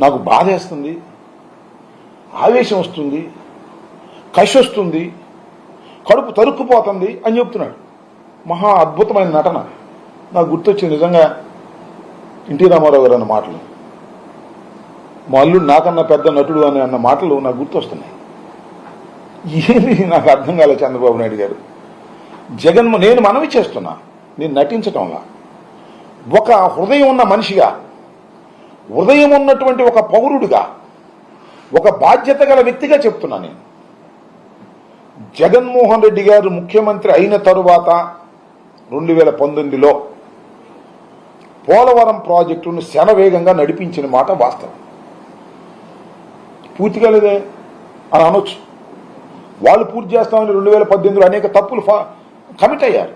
నాకు బాధేస్తుంది ఆవేశం వస్తుంది కషి వస్తుంది కడుపు తరుక్కుపోతుంది అని చెప్తున్నాడు. మహా అద్భుతమైన నటన. నాకు గుర్తొచ్చింది నిజంగా ఎన్టీ రామారావు గారు అన్న మాటలు. మా అల్లుడు నాకన్నా పెద్ద నటుడు అని అన్న మాటలు నాకు గుర్తొస్తున్నాయి. ఏమి నాకు అర్థం కాలేదు చంద్రబాబు నాయుడు గారు. జగన్మో నేను మనవి చేస్తున్నా నేను నటించటంలా. ఒక హృదయం ఉన్న మనిషిగా హృదయం ఉన్నటువంటి ఒక పౌరుడిగా ఒక బాధ్యత గల వ్యక్తిగా చెప్తున్నా నేను. జగన్మోహన్ రెడ్డి గారు ముఖ్యమంత్రి అయిన తరువాత రెండు వేల పంతొమ్మిదిలో పోలవరం ప్రాజెక్టును శనవేగంగా నడిపించిన మాట వాస్తవం. పూర్తిగా లేదే అని అనొచ్చు. వాళ్ళు పూర్తి చేస్తామని రెండు వేల పద్దెనిమిదిలో అనేక తప్పులు కమిట్ అయ్యారు.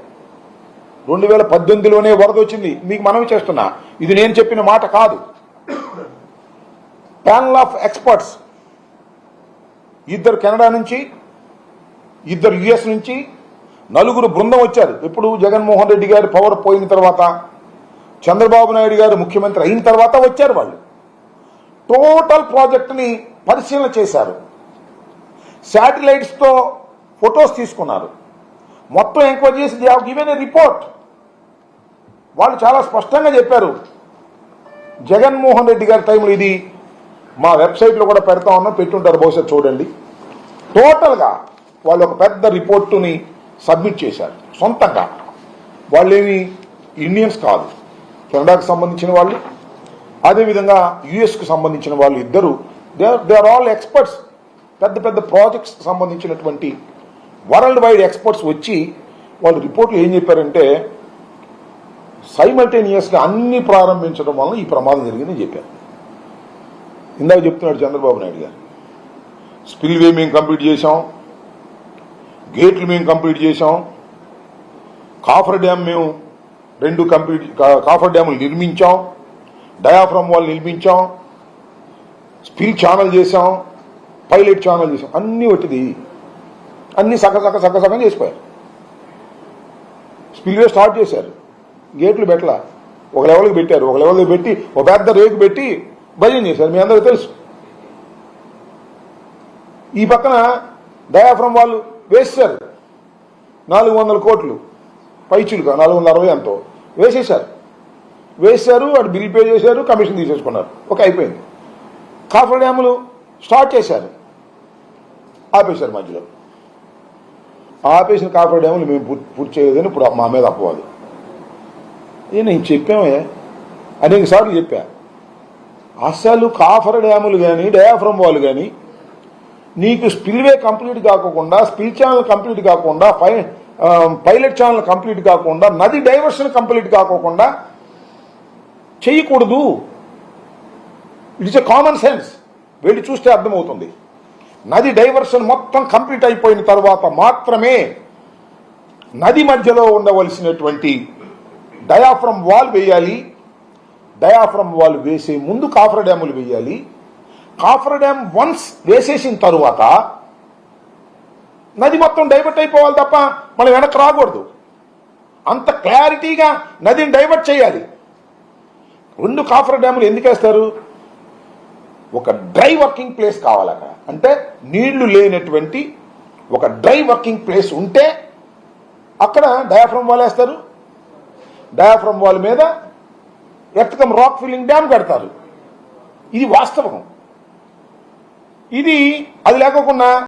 రెండు వేల పద్దెనిమిదిలోనే వరద వచ్చింది. మీకు మనవి చేస్తున్నా. ఇది నేను చెప్పిన మాట కాదు. Panel of experts. ఇద్దరు కెనడా నుంచి ఇద్దరు యుఎస్ నుంచి నలుగురు బృందం వచ్చారు. ఎప్పుడు జగన్మోహన్ రెడ్డి గారి పవర్ పోయిన తర్వాత చంద్రబాబు నాయుడు గారు ముఖ్యమంత్రి అయిన తర్వాత వచ్చారు వాళ్ళు. టోటల్ ప్రాజెక్టుని పరిశీలన చేశారు. శాటిలైట్స్తో ఫొటోస్ తీసుకున్నారు. మొత్తం ఎంక్వైరీ చేసి దే గివెన్ ఏ రిపోర్ట్. వాళ్ళు చాలా స్పష్టంగా చెప్పారు. జగన్మోహన్ రెడ్డి గారి టైంలో ఇది మా వెబ్సైట్లో కూడా పెడతా ఉన్నాం పెట్టుంటారు బహుశా చూడండి. టోటల్గా వాళ్ళు ఒక పెద్ద రిపోర్టుని సబ్మిట్ చేశారు సొంతంగా. వాళ్ళేమి ఇండియన్స్ కాదు కెనడాకు సంబంధించిన వాళ్ళు అదేవిధంగా యుఎస్కు సంబంధించిన వాళ్ళు ఇద్దరు. They they are all experts పెద్ద పెద్ద ప్రాజెక్ట్స్ సంబంధించినటువంటి వరల్డ్ వైడ్ ఎక్స్పర్ట్స్ వచ్చి వాళ్ళు రిపోర్ట్లు ఏం చెప్పారంటే సైమల్టేనియస్గా అన్ని ప్రారంభించడం వలన ఈ ప్రమాదం జరిగిందని చెప్పారు. ఇందాక చెప్తున్నాడు చంద్రబాబు నాయుడు గారు. స్పిల్వే మేము కంప్లీట్ చేశాం. గేట్లు మేము కంప్లీట్ చేశాం. కాఫర్ డ్యామ్ మేము రెండు కంప్లీట్ కాఫర్ డ్యాములు నిర్మించాం. డయాఫ్రమ్ వాల్ నిర్మించాం. స్పిల్ ఛానల్ చేశాం. పైలట్ ఛానల్ చేశాం. అన్నీ ఒట్టిది అన్నీ సగ సగ సగ సగం చేసిపోయారు. స్పిల్వే స్టార్ట్ చేశారు. గేట్లు పెట్టలా. ఒక లెవెల్కి పెట్టారు. ఒక లెవెల్కి పెట్టి ఒక పెద్ద రేకు పెట్టి భజన చేశారు మీ అందరికీ తెలుసు. ఈ పక్కన డయాఫ్రమ్ వాళ్ళు వేసేశారు. నాలుగు వందల కోట్లు పైచులుగా నాలుగు వందల అరవై ఎంతో వేసేశారు. వేశారు వాడు బిల్ పే చేశారు కమిషన్ తీసేసుకున్నారు. ఒక అయిపోయింది. కాఫర్ డ్యాములు స్టార్ట్ చేశారు. ఆపేశారు మధ్యలో. ఆపేసిన కాఫర్ డ్యాములు మేము పూర్తి పూర్తి చేయలేదని ఇప్పుడు మా మీద అపవాదు. ఏ నేను చెప్పామే. అనేక సార్లు చెప్పా. అసలు కాఫర్ డ్యాములు కానీ డయాఫ్రమ్ వాళ్ళు కానీ నీకు స్పిల్వే కంప్లీట్ కాకుండా స్పిల్ ఛానల్ కంప్లీట్ కాకుండా పై పైలట్ ఛానల్ కంప్లీట్ కాకుండా నది డైవర్షన్ కంప్లీట్ కాకోకుండా చేయకూడదు ఇట్స్ ఎ కామన్ సెన్స్. వెళ్ళి చూస్తే అర్థమవుతుంది. నది డైవర్షన్ మొత్తం కంప్లీట్ అయిపోయిన తర్వాత మాత్రమే నది మధ్యలో ఉండవలసినటువంటి డయాఫ్రమ్ వాల్ వేయాలి. డయాఫ్రమ్ వాల్ వేసే ముందు కాఫర్ డ్యాములు వేయాలి. కాఫర్ డ్యామ్ వన్స్ వేసేసిన తరువాత నది మొత్తం డైవర్ట్ అయిపోవాలి తప్ప మనం వెనక్కి రాకూడదు. అంత క్లారిటీగా నదిని డైవర్ట్ చేయాలి. రెండు కాఫర్ డ్యాములు ఎందుకు వేస్తారు? ఒక డ్రై వర్కింగ్ ప్లేస్ కావాలి అక్కడ. అంటే నీళ్ళు లేనటువంటి ఒక డ్రై వర్కింగ్ ప్లేస్ ఉంటే అక్కడ డయాఫ్రమ్ వాల్ వేస్తారు. డయాఫ్రమ్ వాల్ మీద ఎర్తకం రాక్ ఫిల్లింగ్ డ్యామ్ కడతారు. ఇది వాస్తవం. ఇది అది లేకోకుండా